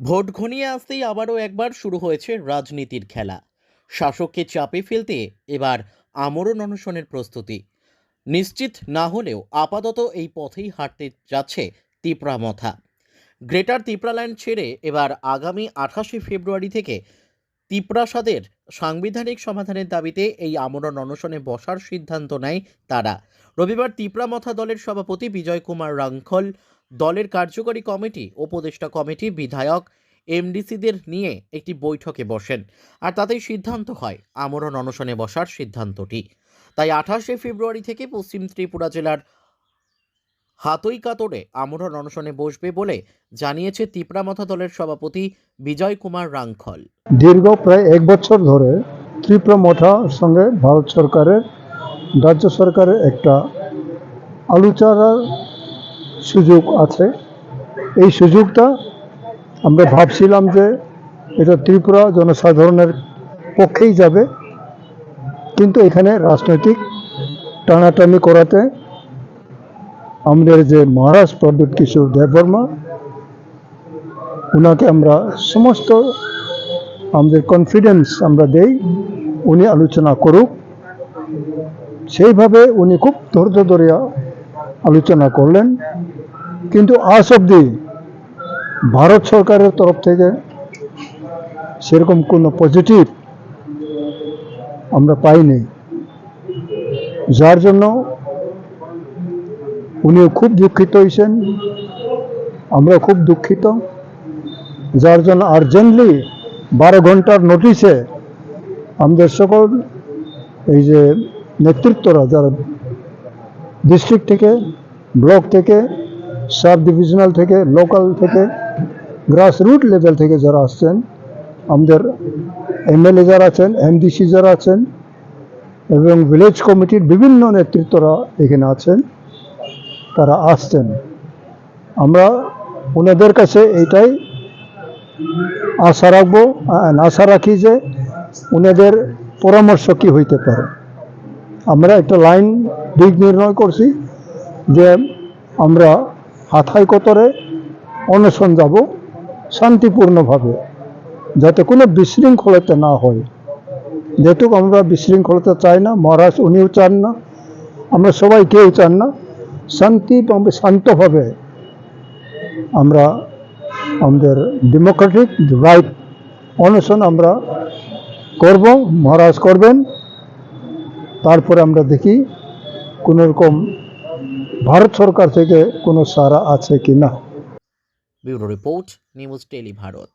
Vote ঘনিয়ে আসতেই আবারও একবার শুরু হয়েছে রাজনীতির খেলা। শাসককে চাপে ফেলতে এবার আমরণ অনশনের প্রস্তুতি। নিশ্চিত না হলেও আপাতত এই পথেই হাঁটতে যাচ্ছে তিপ্রামথা গ্রেটার তিপ্রাল্যান্ড ছেড়ে এবার আগামী আঠাশে ফেব্রুয়ারি থেকে তিপ্রাসাদের সাংবিধানিক সমাধানের দাবিতে এই আমরণ অনশনে বসার সিদ্ধান্ত নেয় তারা। রবিবার তিপ্রামথা দলের সভাপতি বিজয় কুমার রাঙ্খল দলের কার্যকরী কমিটি উপদেষ্টা কমিটি বিধায়ক এমডিসিদের নিয়ে একটি বৈঠকে বসেন। আর তাতেই সিদ্ধান্ত হয়, আমরণ অনশনে বসার সিদ্ধান্তটি। তাই আঠাশে ফেব্রুয়ারি থেকে পশ্চিম ত্রিপুরা জেলার হাতই কাতরে আমরণ অনশনে বসবে বলে জানিয়েছে তিপ্রামথা দলের সভাপতি বিজয় কুমার রাঙ্খল। দীর্ঘ প্রায় এক বছর ধরে ত্রিপুরা মঠার সঙ্গে ভারত সরকারের, রাজ্য সরকারের একটা আলোচনার সুযোগ আছে। এই সুযোগটা আমরা ভাবছিলাম যে এটা ত্রিপুরা জনসাধারণের পক্ষেই যাবে। কিন্তু এখানে রাজনৈতিক টানাটানি করাতে আমাদের যে মহারাজ প্রদ্যুৎ কিশোর দেববর্মা ওনাকে আমরা সমস্ত আমাদের কনফিডেন্স আমরা দেই, উনি আলোচনা করুক। সেইভাবে উনি খুব ধৈর্য ধরিয়া আলোচনা করলেন। কিন্তু আজ অব্দি ভারত সরকারের তরফ থেকে সেরকম কোনো পজিটিভ আমরা পাইনি। যার জন্য উনিও খুব দুঃখিত হয়েছেন আমরা খুব দুঃখিত। যার জন্য আর্জেন্টলি বারো ঘণ্টার নোটিশে আমাদের সকল এই যে নেতৃত্বরা, যারা ডিস্ট্রিক্ট থেকে ব্লক থেকে সাব ডিভিশনাল থেকে লোকাল থেকে গ্রাস রুট লেভেল থেকে যারা আসছেন, আমাদের এমএলএ যারা আছেন, এমডিসি যারা আছেন, এবং ভিলেজ কমিটির বিভিন্ন নেতৃত্বরা এখানে আছেন, তারা আসছেন। আমরা ওনাদের কাছে এইটাই আশা রাখব আশা রাখি যে ওনাদের পরামর্শ কি হইতে পারে। আমরা একটা লাইন দিক নির্ণয় করছি যে আমরা হাথাই কতরে অনশন যাব শান্তিপূর্ণভাবে, যাতে কোনো বিশৃঙ্খলতা না হয়। যেহেতু আমরা বিশৃঙ্খলতা চাই না, মহারাজ উনিও চান না, আমরা সবাই কেউ চান না, শান্তি শান্তভাবে আমরা আমাদের ডেমোক্রেটিক রাইট অনশন আমরা করব, মহারাজ করবেন। তারপরে আমরা দেখি কোনো রকম ভারত সরকার থেকে কোনো সারা আছে কি না? Bureau report news tele Bharat.